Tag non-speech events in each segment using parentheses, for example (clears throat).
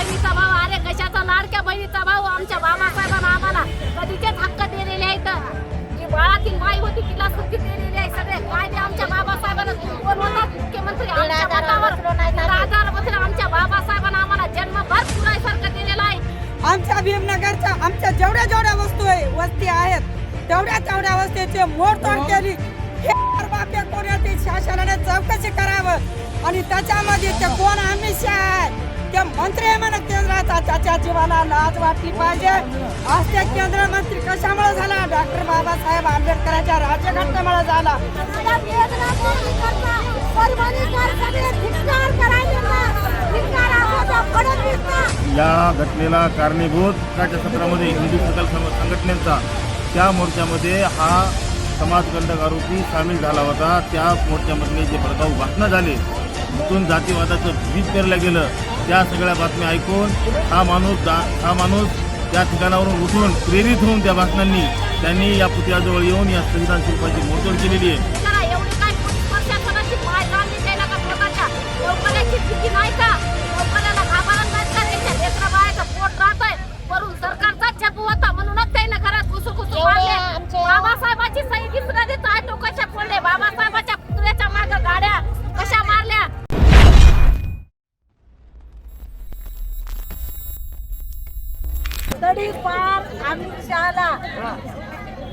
बहिणीचा भाऊ अरे कशाचा लाडक्या बहिणीचा भाऊ? आमच्या बाबासाहेबांना आम्हाला कधीचेच हक्क दिलेले आहेत. जी बाळातील बाई होती तिला सुट्टी दिलेली आहे सगळे. कायदे आमच्या बाबासाहेबांना? कोण होता मुख्यमंत्री हजार बसले आमच्या बाबासाहेबांना आम्हाला जन्मभर पुरायसारखं दिलेलं आहे. आमच्या भीमनगरच्या आमच्या जेवढ्या जेवढ्या वस्तू आहे वस्ती आहेत तेवढ्या तेवढ्या वस्तीची मोडतोड केली. हे बाप्या कोण्याची शासनाने चौकशी करावं? आणि त्याच्यामध्ये ते कोण अमित शहा आहे? ते मंत्री आहे म्हणा केंद्राचा त्याच्या जीवाला लाज वाटली पाहिजे. आज ते केंद्र मंत्री कशामुळे झाला? डॉक्टर बाबासाहेब आंबेडकरांच्या राज्यघटनेमुळे झाला. या घटनेला कारणीभूत सत्रामध्ये हिंदू सकल संघटनेचा त्या मोर्चामध्ये हा समाजकंटक आरोपी सामील झाला होता. त्या मोर्चामधले जे भडकाऊ भाषणं झाले तिथून जातीवादाचं बीज पेरलं गेलं. त्या सगळ्या बातम्या ऐकून हा माणूस जा हा माणूस त्या ठिकाणावरून उठून प्रेरित होऊन त्या बातम्यांनी त्यांनी या पुतळ्याजवळ येऊन या संविधान शिल्पाची मोडतोड केलेली आहे. करा एवढी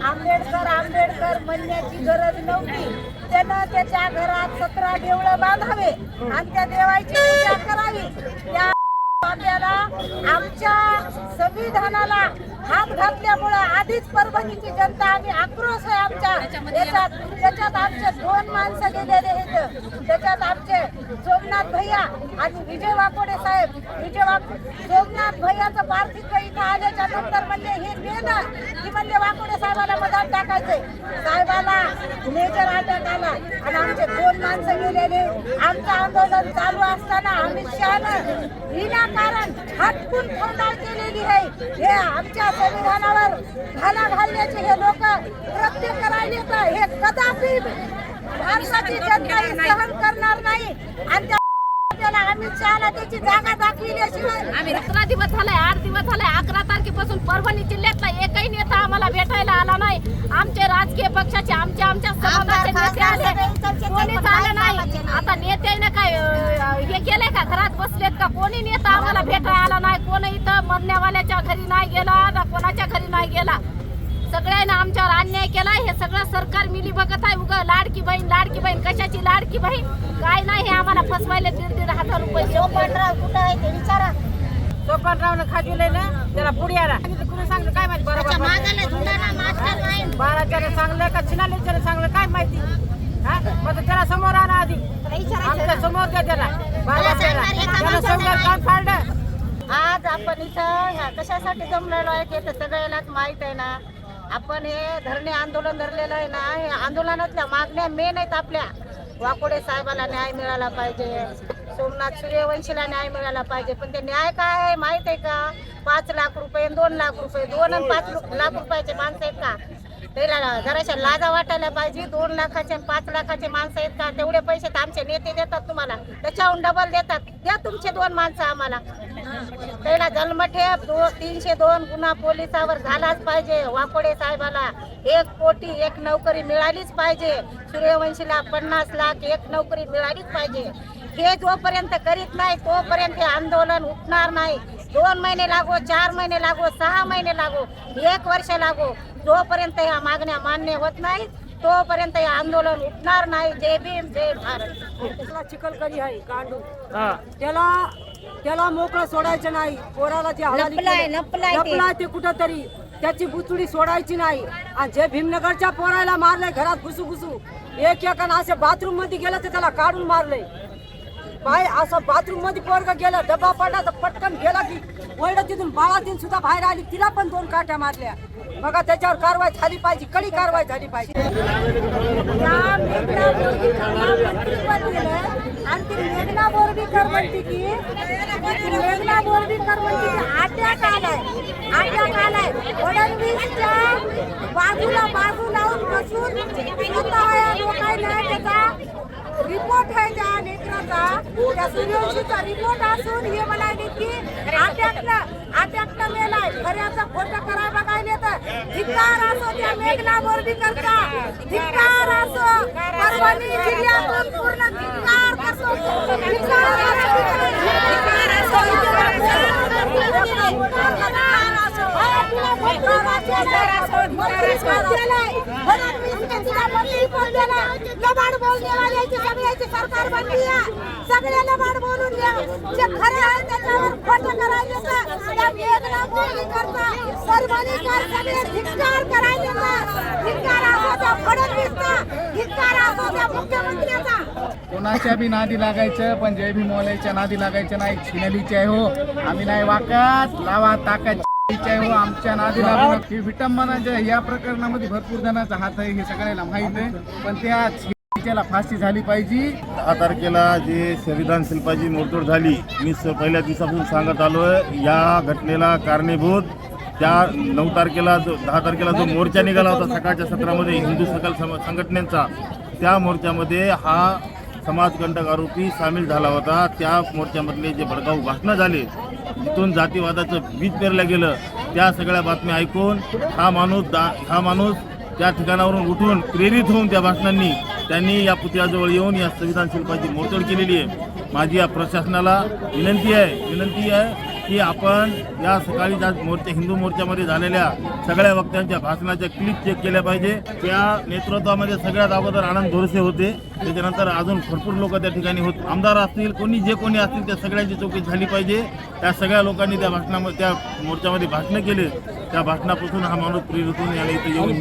आंबेडकर आंबेडकर म्हणण्याची गरज नव्हती. त्यानं त्याच्या घरात सतरा देवळं बांधावे आणि त्या देवाची पूजा करावी. त्या आपल्याला आमच्या संविधानाला हात घातल्यामुळं आधीच परभणीची जनता आम्ही आक्रोश आहे आमच्या. त्याच्यात त्याच्यात आमचे दोन माणसं गेलेले आहेत. त्याच्यात आमचे सोमनाथ भैया आणि विजय वाकोडे साहेब. विजय वाक सोमनाथ भैयाचं पार्थिव इथं आल्याच्यानंतर म्हणले हे नेलं की म्हणले वाकोडे साहेबाला मदत टाकायचे. साहेबाला मेजर अटॅक आला. आणि आमचे दोन माणसं गेलेले. आमचं आंदोलन चालू असताना अमित शहानं विनाकारण हटकून फौंडाळ केलेली आहे. हे आमच्या संविधानावर घाला घालण्याचे हे लोक कृत्य करायले तर हे कदापि भारताची जनता सहन करणार नाही. आणि त्याला शहाला त्याची जागा दाखविल्याशिवाय आम्ही अकरा दिवस आठ दिवस अकरा तारखेपासून परभणी जिल्ह्यातला एकही नेता आम्हाला भेटायला आला नाही. आमचे राजकीय पक्षाचे आमच्या आमच्या समाजाचे नेते आले. कोणीच आले नाही. आता नेत्याने काय हे केलंय का? घरात बसलेत का? कोणी नेता आम्हाला भेटायला आला नाही. कोणी इथं मरण्यावाल्याच्या घरी नाही गेला ना कोणाच्या घरी नाही गेला. सगळ्यांना आमच्यावर अन्याय केला हे सगळं सरकार मिली बघत आहे. उगा लाडकी बहीण लाडकी बहीण कशाची लाडकी बहीण? काय नाही हे आम्हाला फसवायला दीड दीड हजार रुपये सोपनराव कुठं आहे ते विचारा. सोपानरावनं खाजवलंय ना त्याला पुढ्याला. कुणी सांगलं काय माहिती बरोबर बाराच्याने सांगलं का चिनालीच्याने सांगलं काय माहिती? हा? मग त्याला समोर आणा आधी. आमच्यासमोर द्या त्याला. समोर काय फाडलं आज आपण इथं ह्या कशासाठी जमलेलो आहे ते तर सगळ्यालाच माहीत आहे ना. आपण हे धरणे आंदोलन धरलेलं आहे ना हे आंदोलनातल्या मागण्या मेन आहेत आपल्या. वाकोडे साहेबाला न्याय मिळाला पाहिजे सोमनाथ सूर्यवंशीला न्याय मिळाला पाहिजे. पण ते न्याय काय आहे माहीत आहे का? पाच लाख रुपये दोन लाख रुपये दोन आणि पाच लाख रुपयाचे माणसं आहेत का? त्याला जराशा लाजा वाटायला पाहिजे. दोन लाखाचे पाच लाखाचे माणसं आहेत का? तेवढे पैसे तर आमचे नेते देतात तुम्हाला. त्याच्याहून डबल देतात. द्या तुमचे दोन माणसं आम्हाला. त्याला जन्मठेप दो तीनशे दोन गुन्हा पोलिसावर झालाच पाहिजे. वाकोडे साहेबाला एक कोटी एक नोकरी मिळालीच पाहिजे. सूर्यवंशीला पन्नास लाख एक नोकरी मिळालीच पाहिजे. हे जोपर्यंत करीत नाही तोपर्यंत हे आंदोलन उठणार नाही. दोन महिने लागो चार महिने लागो सहा महिने लागो एक वर्ष लागो. जोपर्यंत ह्या मागण्या मान्य होत नाही तोपर्यंत हे आंदोलन उठणार नाही. जय भीम जय भारत. त्याला चिकलकरी आहे गांडू त्याला त्याला मोकळं सोडायचं नाही. पोराला जे लपलाय, ते. ते कुठंतरी. त्याची बुचुडी सोडायची नाही. आणि जे भीमनगरच्या पोराला मारलंय घरात घुसू घुसू एक एकानं असे बाथरूममध्ये गेलं तर त्याला काढून मारलंय. बाय असं बाथरूममध्ये पोरग गेलं डबा पडला तर पटकन गेला की वळलं तिथून बाळातीन सुद्धा बाहेर आली तिला पण दोन काट्या मारल्या. बघा त्याच्यावर कारवाई झाली पाहिजे कडी कारवाई झाली पाहिजे. आणि ती मेघना म्हणते की मेघना बोर्डीकर म्हणते की अटॅक आलाय अटॅक आलाय. फडणवीसच्या बाजूला बाजू लावून बसून स्वतः या लोकांना त्याचा रिपोर्ट आहे त्या लेकराचा त्या सूर्यवंशीचा रिपोर्ट असून हे म्हणाले की अटॅकनं अटॅकनं मेलाय खऱ्याचा खोटं कराय बघायला तर धिक्कार असो त्या मेघना बोर्डीकरचा धिक्कार असो परभणी जिल्ह्यातून पूर्ण धिक्कार करतो धिक्कार असो धिक्कार असो सरकार बनली सगळे लबाड बोलून द्या जे खरे आहे त्याच्यावर खोटं करायचं तर त्या वेगळा बोलणी करता. परभणीकर सगळे धिक्कार करायचे तर धिक्कार असो त्या फडणवीसचा धिक्कार असो त्या मुख्यमंत्र्याचा. कोणाच्या बी नादी लागायचं पण जय भीम मौलाच्या नादी लागायचं नाही. छिनलीचे हो. आम्ही नाही वाकत. लावा ताकद. आहे आमच्या नादी लागू नका. ही विटंबनाच्या या प्रकरणामध्ये भरपूर जणांचा हात आहे हे सगळ्याला माहीत आहे. पण त्या छिनलीच्याला फाशी झाली पाहिजे. दहा तारखेला जे संविधान शिल्पाची मोडतोड झाली मी स पहिल्या दिवसापासून सांगत आलोय या घटनेला कारणीभूत त्या नऊ तारखेला जो दहा तारखेला जो मोर्चा निघाला होता सकाळच्या सत्रामध्ये हिंदू सकल सम संघटनेचा त्या मोर्चामध्ये हा समाजकंटक आरोपी सामील झाला होता. त्या मोर्चामधले जे भडकाऊ भाषणं झाले तिथून जातीवादाचं बीज पेरलं गेलं. त्या सगळ्या बातम्या ऐकून हा माणूस दा हा माणूस त्या ठिकाणावरून उठून प्रेरित होऊन त्या भाषणांनी त्यांनी या पुतळ्याजवळ येऊन या संविधान शिल्पाची मोडतोड केलेली आहे. माझी या प्रशासनाला विनंती आहे विनंती आहे की आपण या सकाळी ज्या मोर्चा हिंदू मोर्चामध्ये झालेल्या सगळ्या वक्त्यांच्या भाषणाच्या क्लिप चेक केल्या पाहिजे. त्या नेतृत्वामध्ये सगळ्यात अगोदर आनंद धोरसे होते. त्याच्यानंतर अजून भरपूर लोक त्या ठिकाणी होत. आमदार असतील कोणी जे कोणी असतील त्या सगळ्यांची चौकशी झाली पाहिजे. त्या सगळ्या लोकांनी त्या भाषणामध्ये त्या मोर्चामध्ये भाषणं केले. त्या भाषणापासून हा माणूस प्रेरित होऊन याला इथे येऊन.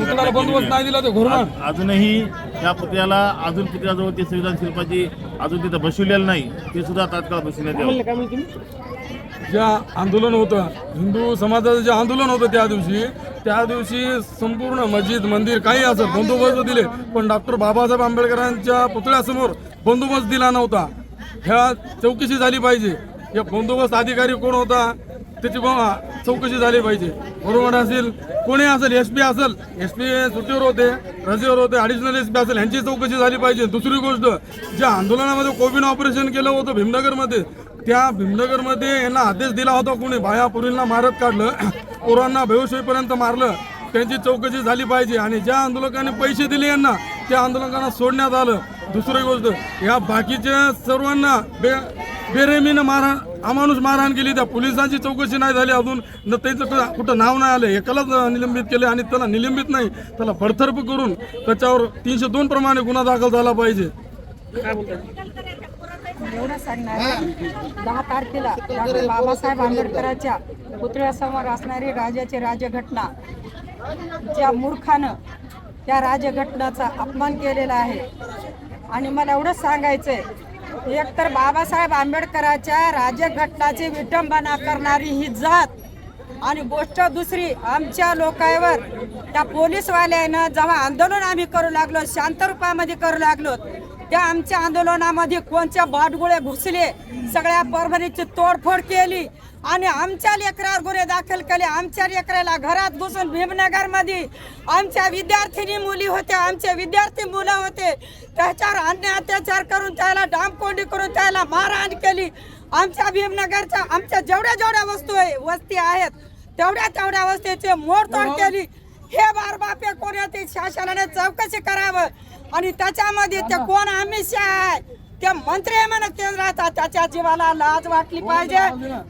अजूनही त्या पुतळ्याला अजून पुतळ्याजवळ ते संविधान शिल्पाची अजून तिथं बसवलेलं नाही. ते सुद्धा तात्काळ बसवण्यात यावं. ज्या आंदोलन होतं हिंदू समाजाचं जे आंदोलन होतं त्या दिवशी त्या दिवशी संपूर्ण मस्जिद मंदिर काही असं बंदोबस्त दिले पण डॉक्टर बाबासाहेब आंबेडकरांच्या पुतळ्यासमोर बंदोबस्त दिला नव्हता. ह्या चौकशी झाली पाहिजे. या बंदोबस्त अधिकारी कोण होता त्याची चौकशी झाली पाहिजे. बरोबर असेल कोणी असेल एस पी असेल एस पी सुट्टीवर होते रजेवर होते अडिशनल एस पी असेल ह्यांची चौकशी झाली पाहिजे. दुसरी गोष्ट ज्या आंदोलनामध्ये कोविड ऑपरेशन केलं होतं भीमनगरमध्ये त्या भीमनगरमध्ये यांना आदेश दिला होता कोणी बाया पुरींना मारत काढलं (clears throat) पोरांना बेहोश मारलं त्यांची चौकशी झाली पाहिजे आणि ज्या आंदोलकांनी पैसे दिले यांना त्या आंदोलकांना सोडण्यात आलं. दुसरी गोष्ट या बाकीच्या सर्वांना बे बेरेमीनं मारहाण अमानुष मारहाण केली. त्या पोलिसांची चौकशी नाही झाली अजून. न त्याचं कुठं नाव नाही आलं एकालाच निलंबित केले आणि त्याला निलंबित नाही. त्याला फडथर्प करून त्याच्यावर तीनशे दोन प्रमाणे गुन्हा दाखल झाला पाहिजे. एवढं सांगणार दहा तारखेला डॉक्टर बाबासाहेब आंबेडकरांच्या पुतळ्यासमोर असणारी राजाची राजघटना ज्या मूर्खानं त्या राजघटनाचा अपमान केलेला आहे. आणि मला एवढंच सांगायचंय एकतर बाबासाहेब आंबेडकरांच्या राजघटनाची विटंबना करणारी ही जात आणि गोष्ट दुसरी आमच्या लोकांवर त्या पोलीसवाल्यानं जेव्हा आंदोलन आम्ही करू लागलो शांत रूपामध्ये करू लागलो त्या आमच्या आंदोलनामध्ये कोणच्या बाटगुळे घुसले सगळ्या परभणीची तोडफोड केली आणि आमच्या लेकरावर गुन्हे दाखल केले. आमच्या लेकराला घरात घुसून भीमनगरमध्ये आमच्या विद्यार्थिनी मुली होत्या आमचे विद्यार्थी मुलं होते. त्याच्यावर अन्य अत्याचार करून त्याला डामकोंडी करून त्याला मारहाण केली. आमच्या भीमनगरच्या आमच्या जेवढ्या जेवढ्या वस्तू आहे वस्ती आहेत तेवढ्या तेवढ्या वस्तीची मोडतोड केली. हे बार बापे कोणाची शासनाने चौकशी करावं. आणि त्याच्यामध्ये ते कोण अमित आहे? ते मंत्री आहे म्हणा केंद्राचा त्याच्या जीवाला लाज वाटली पाहिजे.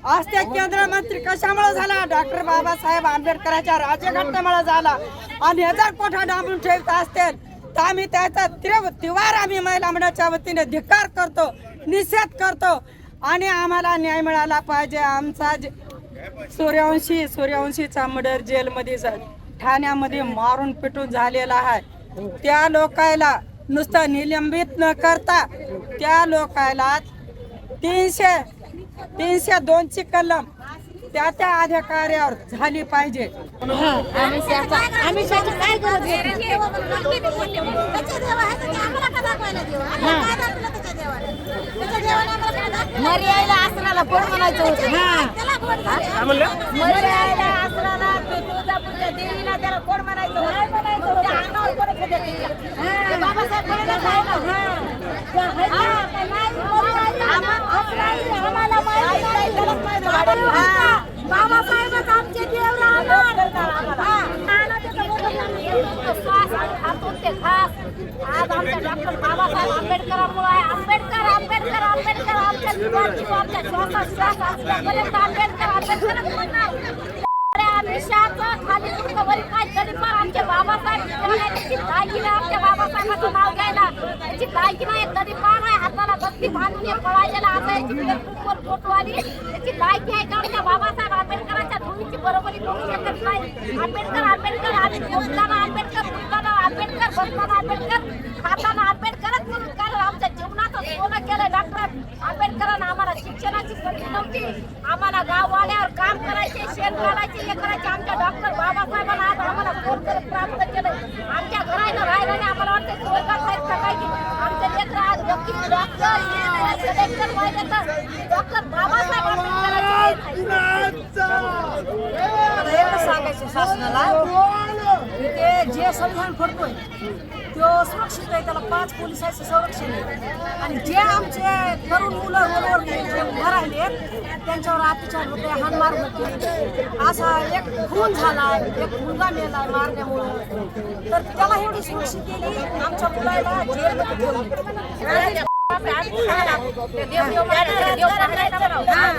आज ते केंद्र मंत्री कशामुळे झाला? डॉक्टर बाबासाहेब आंबेडकरांच्या राज्यघटनेमुळे झाला. आणि हजार कोठा डांबून ठेवत असतील तर आम्ही त्याचा तीव्र तिवार आम्ही महिला मंडळाच्या वतीने धिक्कार करतो निषेध करतो. आणि आम्हाला न्याय मिळाला पाहिजे. आमचा जे- सूर्यवंशी सूर्यवंशीचा मर्डर जेलमध्ये जा- ठाण्यामध्ये मारून पिटून झालेला आहे. त्या लोकायला नुसतं निलंबित न करता त्या लोकायला तीनशे तीनशे दोनची कलम त्या त्या अधिकाऱ्यावर झाली पाहिजे आम्ही मर्यायला आसनाला कोण म्हणायचं होतं. मर्यायला आसनाला तुळजापूरच्या देवीला त्याला कोण म्हणायचं अंगावर कोण एखाद्या बाबासाहेब बाबासाहेबच आमचे देव राहणार आज आमच्या डॉक्टर बाबासाहेब आंबेडकरांमुळे आहे आंबेडकर आंबेडकर आंबेडकर आमच्या आंबेडकर आंबेडकरच म्हणणार खाली वरी काय तरी पण बाबासाहेब आमच्या बाबासाहेबाचं नाव घ्यायला. त्याची दागिना नाही तरी पण आहे हाताला बांधून पळायला आता याची फेसबुकवर फोटो त्याची लायकी आहे का? त्या बाबासाहेब आंबेडकरांच्या धुळीची बरोबरी करू शकत नाही. आंबेडकर आंबेडकर आणि जेवताना आंबेडकर बोलताना आंबेडकर बसताना आंबेडकर खाताना आंबेडकरच म्हणून कारण आमच्या जीवनाचं सोनं केलं डॉक्टर आंबेडकरांना आम्हाला शिक्षणाची संधी नव्हती. आम्हाला गाववाल्यावर काम करायचे शेण घालायचे हे करायचे. आमच्या डॉक्टर बाबासाहेबांना आज आम्हाला फोन करत प्राप्त केलं आमच्या घरानं राहिलं नाही आम्हाला वाटतं स्वर्गात आहेत का काय की आमचे लेकरं आज वकील डॉक्टर इंजिनियर कलेक्टर व्हायले तर डॉक्टर बाबासाहेब आंबेडकरांचे मला एवढं सांगायचं शासनाला ते जे संविधान पडतोय तो सुरक्षित आहे त्याला पाच पोलिसांचं संरक्षण आहे आणि जे आमचे तरुण मुलं बरोबर जे उभं राहिले त्यांच्यावर अत्याचार होते हानमार होते असा एक खून झाला एक मुलगा मेला मारण्यामुळं तर त्याला एवढी सुरक्षित केली आमच्या मुलाला जेलमध्ये ठेवली.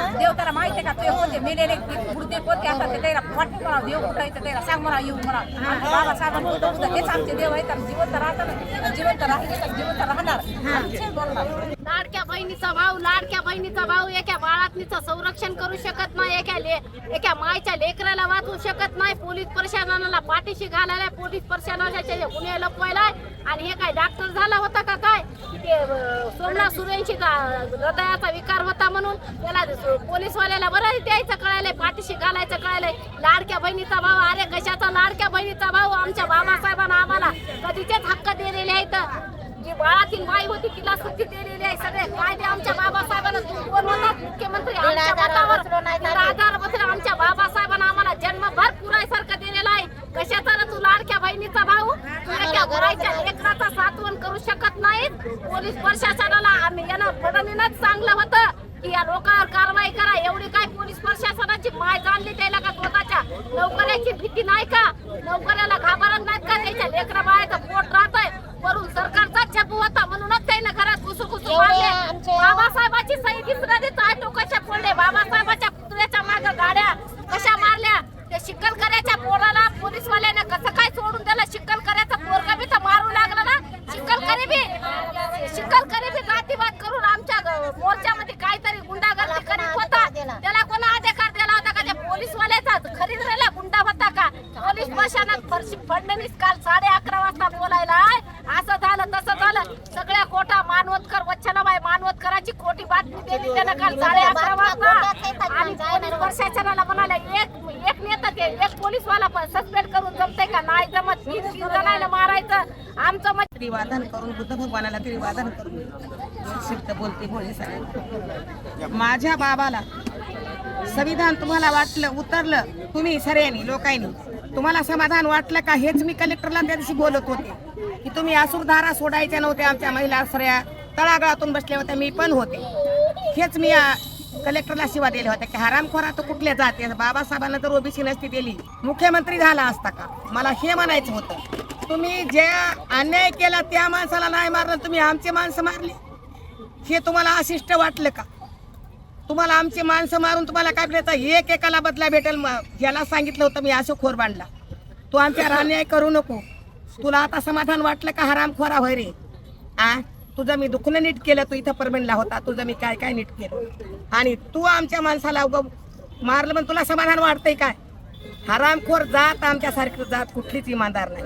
देव त्याला माहिती का ते होते मेलेले गुरुदे होते आता ते त्याला वाटतं मला देव कुठायचं त्याला सांग मला येऊ मला बाबासाहेबांनी होतं हेच आमचे देव आहेत आणि जिवंत राहतात जिवंत राहिले तर जिवंत राहणार आमचे बोलणार लाडक्या बहिणीचा भाऊ लाडक्या बहिणीचा भाऊ एका बाळातनीचं संरक्षण करू शकत नाही एका ले एका मायच्या लेकराला वाचवू शकत नाही. पोलीस प्रशासनाला पाठीशी घालायला पोलीस प्रशासनाच्या गुन्हे लपवायला. आणि हे काय डॉक्टर झाला होता का काय? ते अं, सोमनाथ सुरेंशी हृदयाचा विकार होता म्हणून त्याला पोलीसवाल्याला बरं द्यायचं कळायलंय पाठीशी घालायचं कळायलंय. लाडक्या बहिणीचा भाऊ अरे कशाचा लाडक्या बहिणीचा भाऊ? आमच्या बाबासाहेबांना आम्हाला कधीचेच हक्क दिलेले आहेत. बाळातील माई होती तिला सुट्टी दिलेली आहे सगळे. कायदे आमच्या बाबासाहेबांना मुख्यमंत्री आमच्या मतावर. बसलं आमच्या बाबासाहेबांना आम्हाला जन्मभर पुरायसारखं दिलेलं आहे. कशाचा तू लाडक्या बहिणीचा भाऊ? घराच्या लेकराचा सातवण करू शकत नाहीत. पोलीस प्रशासनाला आम्ही यानं फडणीनच चांगलं होतं की या लोकांवर कारवाई करा. एवढी काय पोलीस प्रशासनाची माय जाणली त्याला का स्वतःच्या नोकऱ्याची भीती नाही का? नोकऱ्याला घाबरत नाहीत का त्याच्या लेकरा बाळाचं पोट राहतंय वरून सरकारचा छापू होता म्हणूनच त्याने घरात घुसू घुसू मारले बाबासाहेबाची सही दिसणार टोकाच्या कशा पडले बाबासाहेबाच्या पुतळ्याच्या मागे गाड्या कशा मारल्या ते शिक्कल करायच्या पोराला पोलीसवाल्याने कसं काय सोडून त्याला शिक्कल करायचं पोरगा बी तर मारू लागला ना शिक्कल करे बी शिक्कल करे बी जातीवाद करून आमच्या ग- मोर्चामध्ये काहीतरी गुंडागर्दी करीत होता त्याला कोणा अधिकार दिला होता का त्या पोलीसवाल्याचा खरीद राहिला गुंडा होता का पोलीस फरशी फडणवीस काल साडे अकरा वाजता बोलायला असं झालं तसं झालं. सगळ्या कोटा मानवतकर वच्छलाबाई मानवतकराची खोटी बातमी दिली त्यानं काल साडे अकरा वाजता. आणि प्रशासनाला म्हणाले एक एक नेता ते एक पोलीसवाला सस्पेंड करून जमतंय का? नाही जमत. तीन जणांना मारायचं. आमचं मत त्रिवादन करून बुद्ध भगवानाला त्रिवादन करून शिक्त बोलते होळी साहेब. माझ्या बाबाला संविधान तुम्हाला वाटलं उतरलं. तुम्ही सऱ्यानी लोकांनी तुम्हाला समाधान वाटलं का हेच मी कलेक्टरला त्या दिवशी बोलत होते. की तुम्ही आसूरधारा सोडायच्या नव्हत्या आमच्या महिला सऱ्या तळागाळातून बसल्या होत्या मी पण होते. हेच मी कलेक्टरला शिवा दिल्या होत्या की हरामखोरा तो कुठल्या जाते बाबासाहेबांना जर ओबीसी नसती दिली. मुख्यमंत्री झाला असता का? मला हे म्हणायचं होतं. तुम्ही जे अन्याय केला त्या माणसाला नाही मारलं तुम्ही आमचे माणसं मारली. हे तुम्हाला अशिष्ट वाटलं का? तुम्हाला आमची माणसं मारून तुम्हाला काय भेटायचं? एक एकाला बदला भेटेल याला सांगितलं होतं मी असं खोर बांधला तू आमच्यावर अन्याय करू नको. तुला आता समाधान वाटलं का हराम खोरा होय रे? आ? तुझं मी दुखणं नीट केलं तू इथं परमेनला होता. तुझं मी काय काय नीट केलं? आणि तू आमच्या माणसाला उगं मारलं पण तुला समाधान वाटतंय काय? हरामखोर जात आमच्यासारखी जात कुठलीच इमानदार नाही.